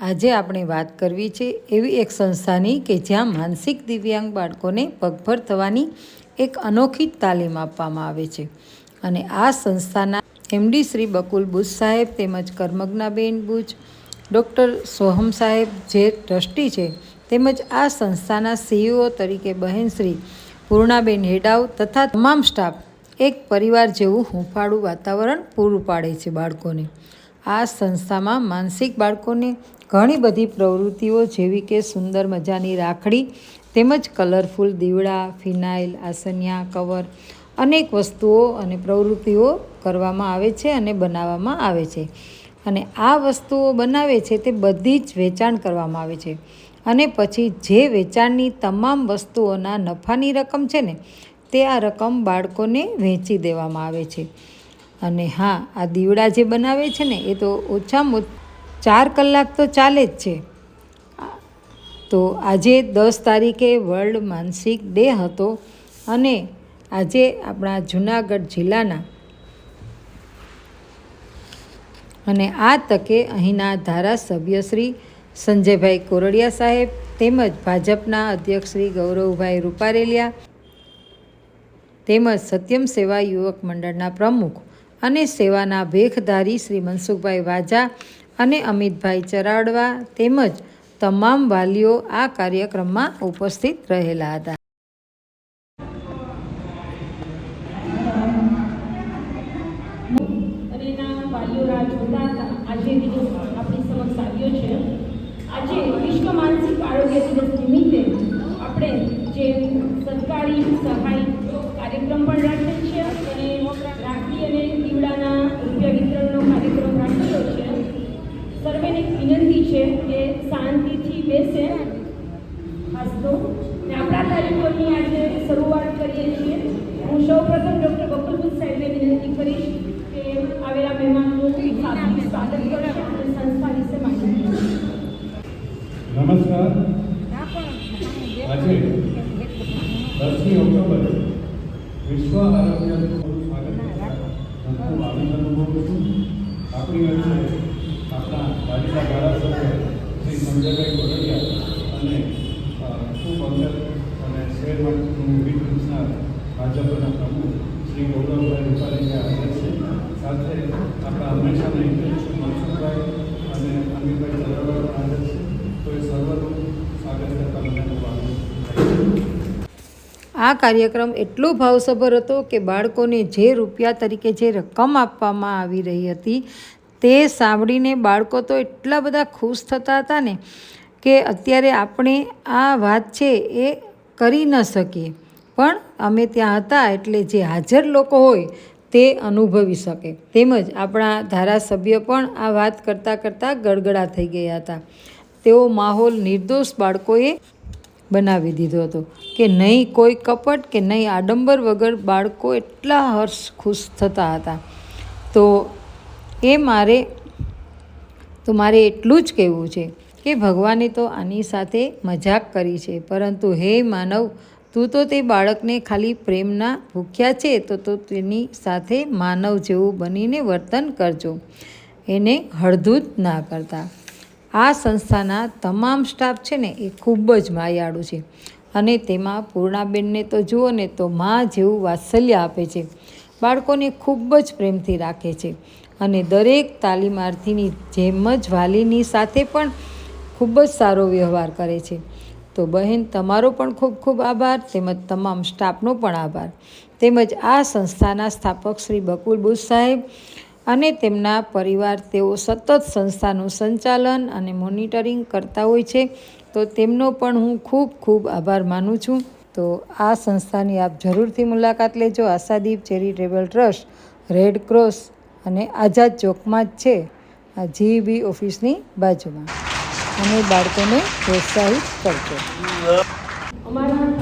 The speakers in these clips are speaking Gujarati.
આજે આપણે વાત કરવી છે એવી એક સંસ્થાની કે જ્યાં માનસિક દિવ્યાંગ બાળકોને પગભર થવાની એક અનોખી તાલીમ આપવામાં આવે છે. અને આ સંસ્થાના એમડી શ્રી બકુલ બુચ સાહેબ તેમજ કર્મજ્ઞાબેન બુચ ડૉક્ટર સોહમ સાહેબ જે ટ્રસ્ટી છે તેમજ આ સંસ્થાના સીઈઓ તરીકે બહેન શ્રી પૂર્ણાબેન હેડાવ તથા તમામ સ્ટાફ એક પરિવાર જેવું હૂંફાળું વાતાવરણ પૂરું પાડે છે બાળકોને. આ સંસ્થામાં માનસિક બાળકોને ઘણી બધી પ્રવૃત્તિઓ જેવી કે સુંદર મજાની રાખડી, તેમજ કલરફુલ દીવડા, ફિનાઇલ, આસનિયા, કવર અનેક વસ્તુઓ અને પ્રવૃત્તિઓ કરવામાં આવે છે અને બનાવવામાં આવે છે. અને આ વસ્તુઓ બનાવે છે તે બધી જ વેચાણ કરવામાં આવે છે. અને પછી જે વેચાણની તમામ વસ્તુઓના નફાની રકમ છે ને, તે આ રકમ બાળકોને વહેંચી દેવામાં આવે છે. અને હા, આ દીવડા જે બનાવે છે ને, એ તો ઓછામાં ચાર કલાક તો ચાલે જ છે. તો આજે દસ તારીખે વર્લ્ડ માનસિક ડે હતો અને આજે આપણા જુનાગઢ જિલ્લાના અને આ તકે અહીંના ધારાસભ્ય શ્રી સંજયભાઈ કોરડિયા સાહેબ તેમજ ભાજપના અધ્યક્ષ શ્રી ગૌરવભાઈ રૂપારેલિયા તેમજ સત્યમ સેવા યુવક મંડળના પ્રમુખ અને સેવાના ભેખધારી શ્રી મનસુખભાઈ વાજા અને અમિતભાઈ ચરાડવા તેમજ તમામ વાલીઓ આ કાર્યક્રમમાં ઉપસ્થિત રહેલા હતા. આપણે જે સરકારી સહાય કાર્યક્રમ પણ રાખેલ છે અને છે કે શાંતિથી બેસે ખાસ તો ને આપણા કાર્યક્રમની આજે શરૂઆત કરીએ છીએ હું સૌપ્રથમ ડૉક્ટર બકુલબુદ્ધ સાહેબને વિનંતી કરીશ કે આવેલા મહેમાનોનું શાબ્દિક સ્વાગત કરશે અને સંસ્થા વિશે માહિતી આપશે. નમસ્કાર. આજે દસમી ઓક્ટોબર વિશ્વ આરોગ્ય દિવસનું સ્વાગત કરતા હું ખૂબ આનંદ અનુભવું છું. આપણી વચ્ચે આપણા રાજ્યના ધારાસભ્ય શ્રી સંજયભાઈ કોરડિયા અને ખૂબ અંગત અને વીર પૂછનાર ભાજપના પ્રમુખ શ્રી ગૌરવભાઈ રૂપાણીયા હાજર છે. સાથે આપણા હંમેશાના મનસુખભાઈ અને અમિતભાઈ ચંદ્રભાઈ પણ છે. તો એ સર્વનું સ્વાગત કરતા મને આ કાર્યક્રમ એટલો ભાવસભર હતો કે બાળકોને જે રૂપિયા તરીકે જે રકમ આપવામાં આવી રહી હતી તે સાંભળીને બાળકો તો એટલા બધા ખુશ થતા હતા ને કે અત્યારે આપણે આ વાત છે એ કરી ન શકીએ. પણ અમે ત્યાં હતા એટલે જે હાજર લોકો હોય તે અનુભવી શકે. તેમજ આપણા ધારાસભ્ય પણ આ વાત કરતાં કરતાં ગડગડા થઈ ગયા હતા. તેઓ માહોલ નિર્દોષ બાળકોએ બનાવી દીધો હતો કે નહીં કોઈ કપટ કે નહીં આડંબર વગર બાળકો એટલા હર્ષ ખુશ થતા હતા. તો એ મારે, તો મારે એટલું જ કહેવું છે કે ભગવાને તો આની સાથે મજાક કરી છે. પરંતુ હે માનવ, તું તો તે બાળકને ખાલી પ્રેમના ભૂખ્યા છે, તો તો તેની સાથે માનવ જેવું બનીને વર્તન કરજો. એને હળધૂત ના કરતા. આ સંસ્થાના તમામ સ્ટાફ છે ને, એ ખૂબ જ માયાળુ છે. અને તેમાં પૂર્ણાબેનને તો જુઓ ને, તો મા જેવું વાત્સલ્ય આપે છે. બાળકોને ખૂબ જ પ્રેમથી રાખે છે. અને દરેક તાલીમાર્થીની જેમ જ વાલીની સાથે પણ ખૂબ જ સારો વ્યવહાર કરે છે. તો બહેન, તમારો પણ ખૂબ ખૂબ આભાર, તેમજ તમામ સ્ટાફનો પણ આભાર. તેમજ આ સંસ્થાના સ્થાપક શ્રી બકુલ બુદ્ધ સાહેબ અને તેમના પરિવાર, તેઓ સતત સંસ્થાનું સંચાલન અને મોનિટરિંગ કરતા હોય છે. તો તેમનો પણ હું ખૂબ ખૂબ આભાર માનું છું. તો આ સંસ્થાની આપ જરૂરથી મુલાકાત લેજો. Ashadeep charitable trust, Red Cross અને આઝાદ ચોકમાં જ છે આ જીબી ઓફિસની બાજુમાં. અને બાળકોને પ્રોત્સાહિત કરજો. અમારા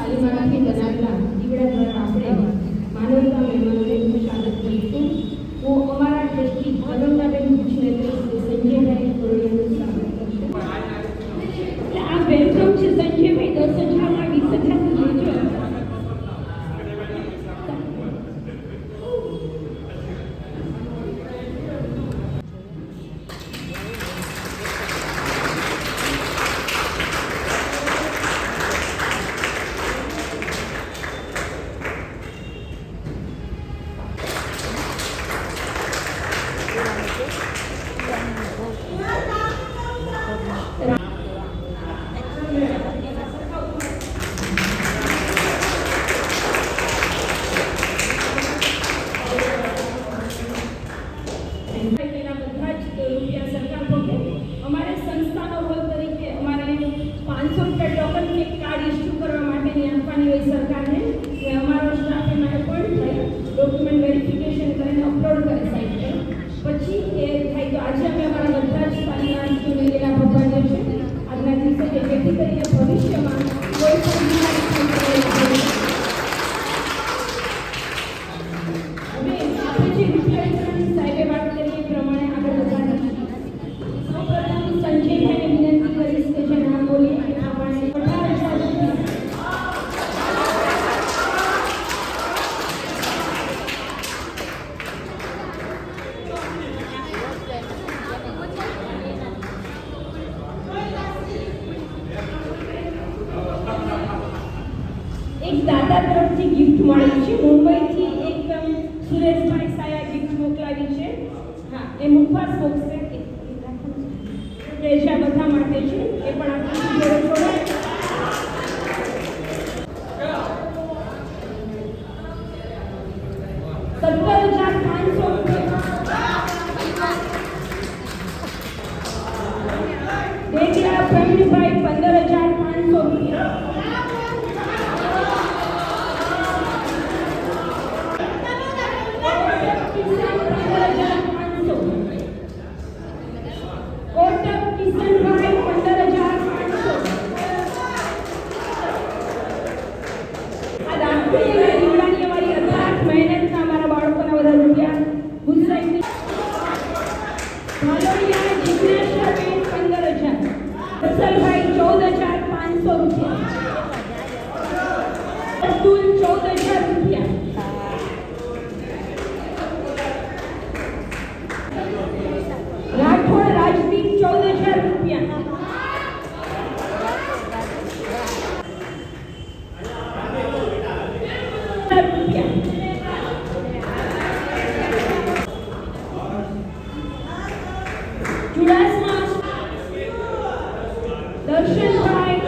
You guys watch. The shin right.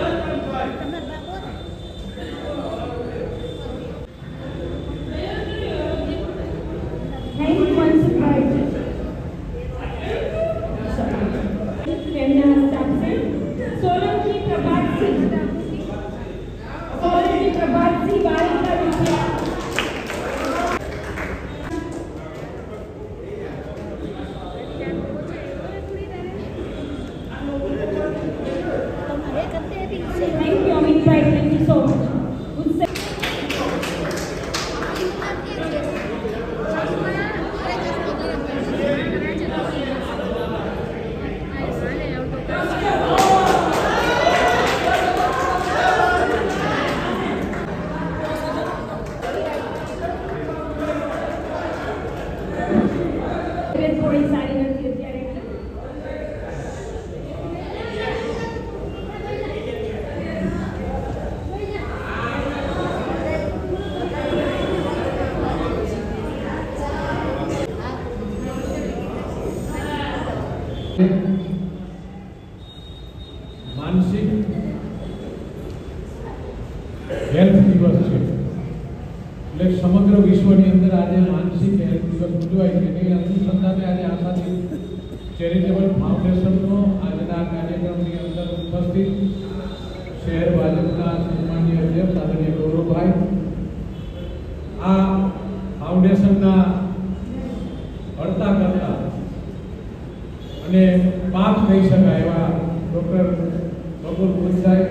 અતુલભાઈ સાહેબ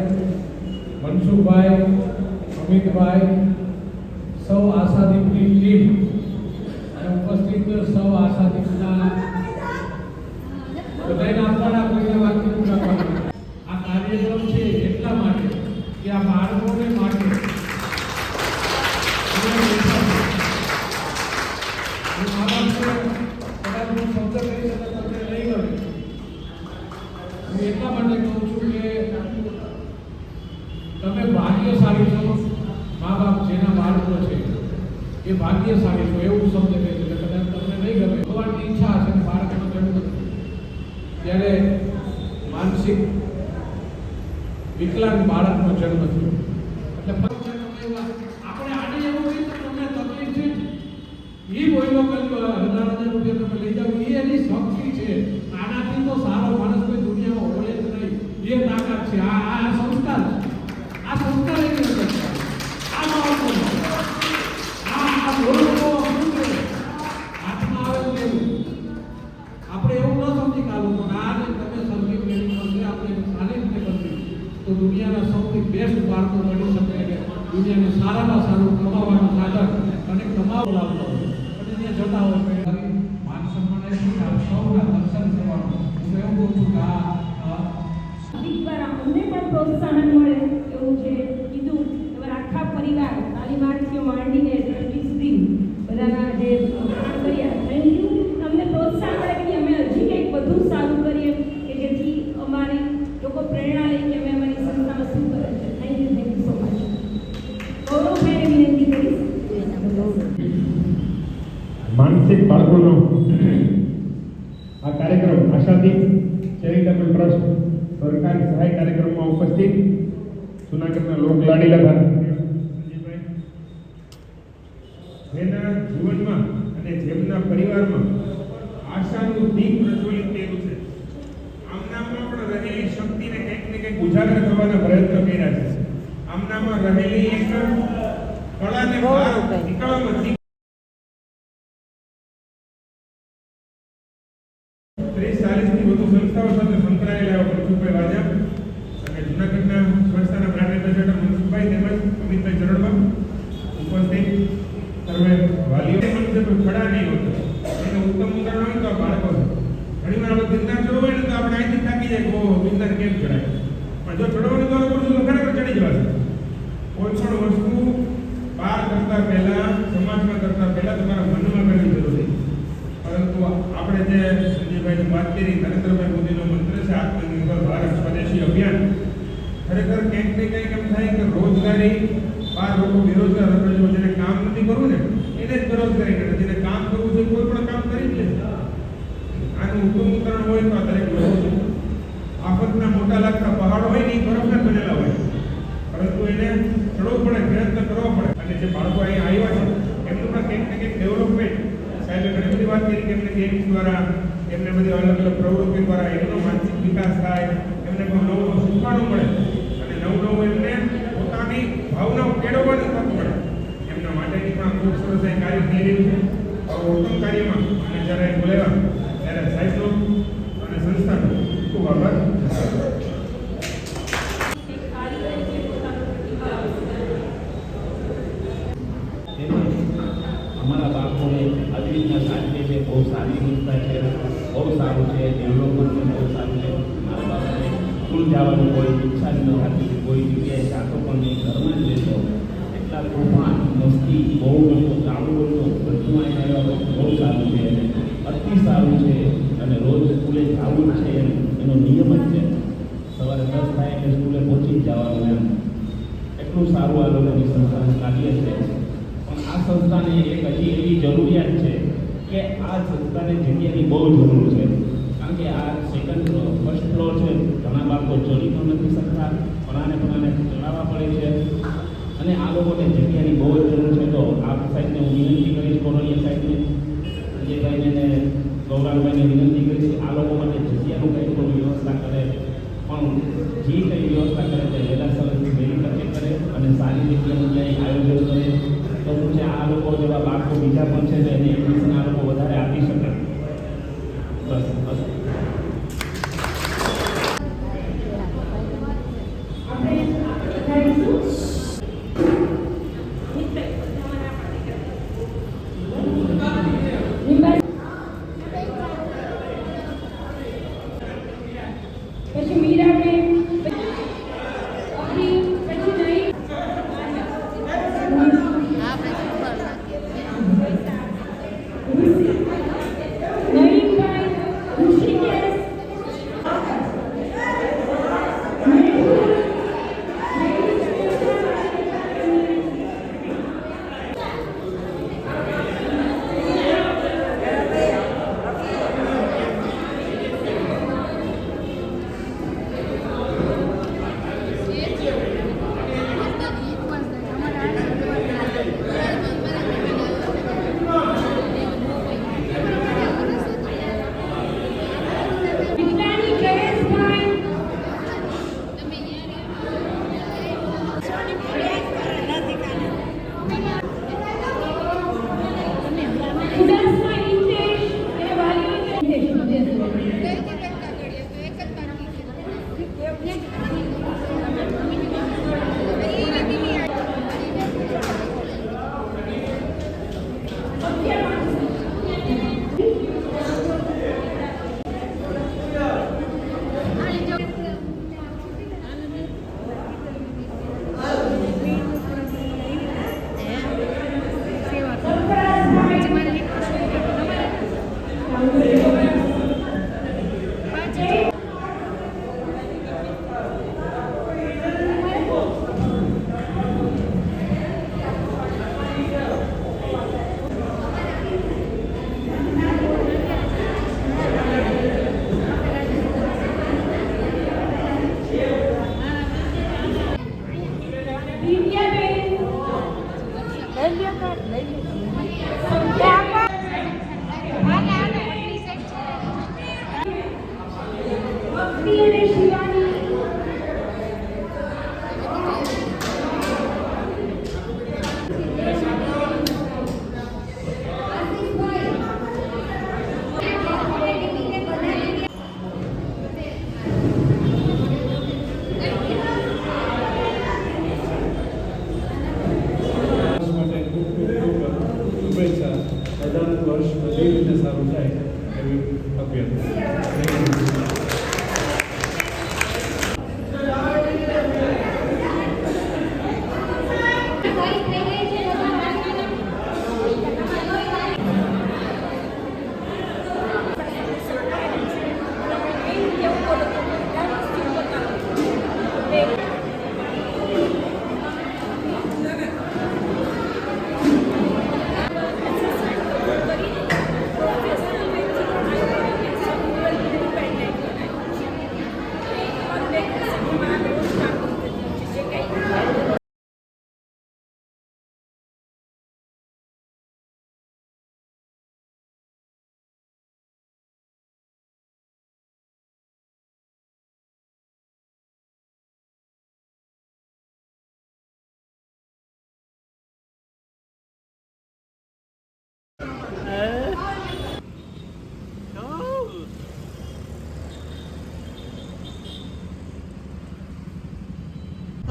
મનસુખભાઈ અમિતભાઈ સૌ આશાદીપની ટીમ એ ભાગ્ય ભાગ્યશાળી છો એવું સમજે છે એટલે કદાચ તમને નહીં ગમે. ભગવાનની ઈચ્છા હશે કે જન્મ જવું ત્યારે માનસિક વિકલાંગ બાળકનો જન્મ થયો. સૌથી બેસ્ટ બાળકો મળી શકે કે દુનિયાને સારામાં સારું કમાવાનું સાધન અને કમાવો લાવતો અને ત્યાં જતા હોય માન સન્માન સૌના દર્શન કરવાનું. હું એવું કહું છું કે પણ પ્રોત્સાહન મળે એવું છે કીધું તમારા આખા પરિવાર તાલીમાર્થીઓ માંડીને ટ્રસ્ટી સુધી બધાના જે કામ કર્યા થેન્ક યુ અમને પ્રોત્સાહન મળે કે અમે હજી કંઈક વધુ સારું કરીએ કે જેથી અમારી લોકો પ્રેરણા લે કે અમે અમારી સંસ્થામાં શું કરે છે thank you thank you so much ગૌરવભાઈને વિનંતી કરીશ માનસિક બાળકોનો આ કાર્યક્રમ આશાદીપ ચેરિટેબલ ટ્રસ્ટ સરકારી સહાય કાર્યક્રમમાં ઉપસ્થિત જુનાગઢના લોક લાડીલા ધારાસભ્ય સંજયભાઈ જેના જીવનમાં અને જેમના પરિવારમાં આશાનું દીપ પ્રજ્વલિત થયેલું છે આમનામાં પણ રહેલી શક્તિને કંઈક ને કંઈક ઉજાગર કરવાના પ્રયત્ન કર્યા છે આમનામાં રહેલી એક કળાને બહાર નીકળવામાં ત્રીસ ચાલીસથી વધુ સંસ્થાઓ સાથે સંકળાયેલા મનસુખભાઈ વાજા અને જૂનાગઢના સંસ્થાના બ્રાન્ડ એમ્બેસેડર મનસુખભાઈ તેમજ અમિતભાઈ જરડવા ઉપસ્થિત સર્વે વાલીઓ. મનસે કોઈ ખડા નહીં હોતો. એને ઉત્તમ ઉદાહરણ હોય તો આ બાળકો ઘણી વાર આપણે ગિરનાર ચડવું હોય ને તો આપણે અહીંથી થાકી જાય કે, ઓહો ગિરનાર કેમ ચડાય પણ જો ચડવાનું દ્વારા કરશું તો ખરેખર ચડી જવાશે પણ વસ્તુ બહાર કરતા પહેલા, સમાજમાં કરતા પહેલા તમારા મનમાં આપણે જે સંજયભાઈને વાત કરી, નરેન્દ્રભાઈ મોદીનો મંત્ર છે, આત્મનિર્ભર ભારત સ્વદેશી અભિયાન. ખરેખર ક્યાંક ને કંઈક એમ થાય કે રોજગારી, બાર લોકો બેરોજગાર હતો જેને કામ નથી કરવું ને, એને જ બેરોજગારી કરે. જેને કામ કરવું છે કોઈ પણ કામ કરી લે. આનું ઉત્તમ ઉદાહરણ હોય તો આ દરેક લોકો છે આફતના મોટા લાગતા પહાડો હોય ને એ બરફના બનેલા હોય પરંતુ એને ચડવું પડે પ્રયત્ન કરવો પડે અને જે બાળકો અહીં આવ્યા છે એમનું પણ કંઈક ને કંઈક ડેવલપમેન્ટ સાહેબે ઘણી બધી ગેમ્સ દ્વારા એમને બધી અલગ અલગ પ્રવૃત્તિ દ્વારા એમનો માનસિક વિકાસ થાય, એમને પણ નવું નવું શીખવાનું મળે. અને નવું નવું એમને પોતાની ભાવનાઓ કેળવવાની તક મળે. એમના માટેની પણ ખૂબ સરસ કાર્ય થઈ રહ્યું છે. ઉત્તમ કાર્યમાં અને જ્યારે બોલાવ્યા અતિ સારું છે અને રોજ સ્કૂલે જવું જ છે એનો નિયમ જ છે. સવારે દસ થાય એટલે સ્કૂલે પહોંચી જવાનું એમ. એટલું સારું આ લોકોની સંસ્થાને કાર્ય છે. પણ આ સંસ્થાને એક હજી એવી જરૂરિયાત છે કે આ સંસ્થાને જગ્યાની બહુ જરૂર છે. કારણ કે આ સેકન્ડ ફર્સ્ટ ફ્લોર છે. ઘણા બાળકો ચડી પણ નથી શકતા પણ આને પણ આને ચડાવવા પડે છે. અને આ લોકોને જગ્યાની બહુ જ જરૂર છે. તો આ સાહેબને હું વિનંતી કરીશ કોરોનિયા સાહેબને સંજયભાઈને ને ગૌરાંગભાઈને વિનંતી કરીશ આ લોકો માટે જગ્યાનું કંઈ પણ વ્યવસ્થા કરે, પણ જે કંઈ વ્યવસ્થા કરે તે વહેલાસર વહેલી તકે કરે અને સારી જગ્યાનું ક્યાંય આયોજન કરે, તો શું છે, આ લોકો જેવા બાળકો બીજા પણ છે, તો એને એડમિશન આ લોકો વધારે આપી શકે. બસ બસ.